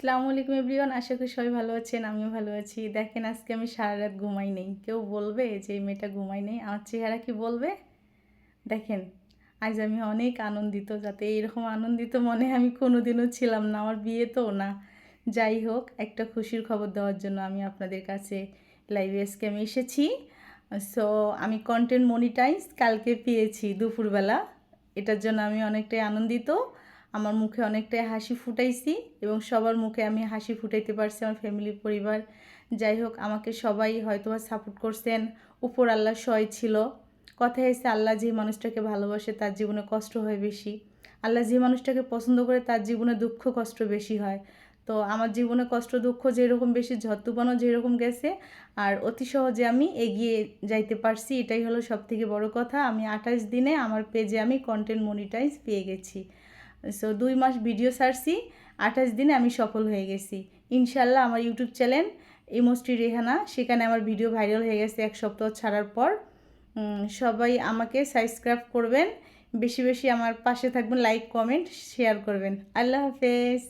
আসসালামু আলাইকুম এভরিওয়ান, আশা করি সবাই ভালো আছেন, আমিও ভালো আছি। দেখেন, আজকে আমি সারা রাত ঘুমাই নেই। কেউ বলবে যে এই মেয়েটা ঘুমাই নেই, আমার চেহারা কি বলবে? দেখেন, আজ আমি অনেক আনন্দিত, যাতে এরকম আনন্দিত মনে আমি কোনোদিনও ছিলাম না, আমার বিয়ে তো না। যাই হোক, একটা খুশির খবর দেওয়ার জন্য আমি আপনাদের কাছে লাইভে আজকে আমি এসেছি। সো আমি কন্টেন্ট মনিটাইজ কালকে পেয়েছি দুপুরবেলা। এটার জন্য আমি অনেকটাই আনন্দিত। আমার মুখে অনেকটাই হাসি ফুটাইছি এবং সবার মুখে আমি হাসি ফুটাইতে পারছি আমার ফ্যামিলি পরিবার। যাই হোক, আমাকে সবাই হয়তো সাপোর্ট করছেন। উপর আল্লাহ সয় ছিল। কথা এসে আল্লাহ যে মানুষটাকে ভালোবাসে তার জীবনে কষ্ট হয় বেশি। আল্লাহ যে মানুষটাকে পছন্দ করে তার জীবনে দুঃখ, কষ্ট বেশি হয়। তো আমার জীবনে কষ্ট, দুঃখ যেরকম বেশি ঝড়তুফানও যেরকম গেছে, আর অতি সহজে আমি এগিয়ে যাইতে পারছি, এটাই হলো সব থেকে বড় কথা। আমি আঠাশ দিনে আমার পেজে আমি কন্টেন্ট মনিটাইজ পেয়ে গেছি। সো দুই মাস ভিডিও সারছি আঠাশ দিনে আমি সফল হয়ে গেছি। ইনশাল্লাহ আমার ইউটিউব চ্যানেল ইমোস্ট্রি রেহানা সেখানে আমার ভিডিও ভাইরাল হয়ে গেছে এক সপ্তাহ ছাড়ার পর। সবাই আমাকে সাবস্ক্রাইব করবেন, বেশি বেশি আমার পাশে থাকবেন লাইক কমেন্ট শেয়ার করবেন। আল্লাহ হাফেজ।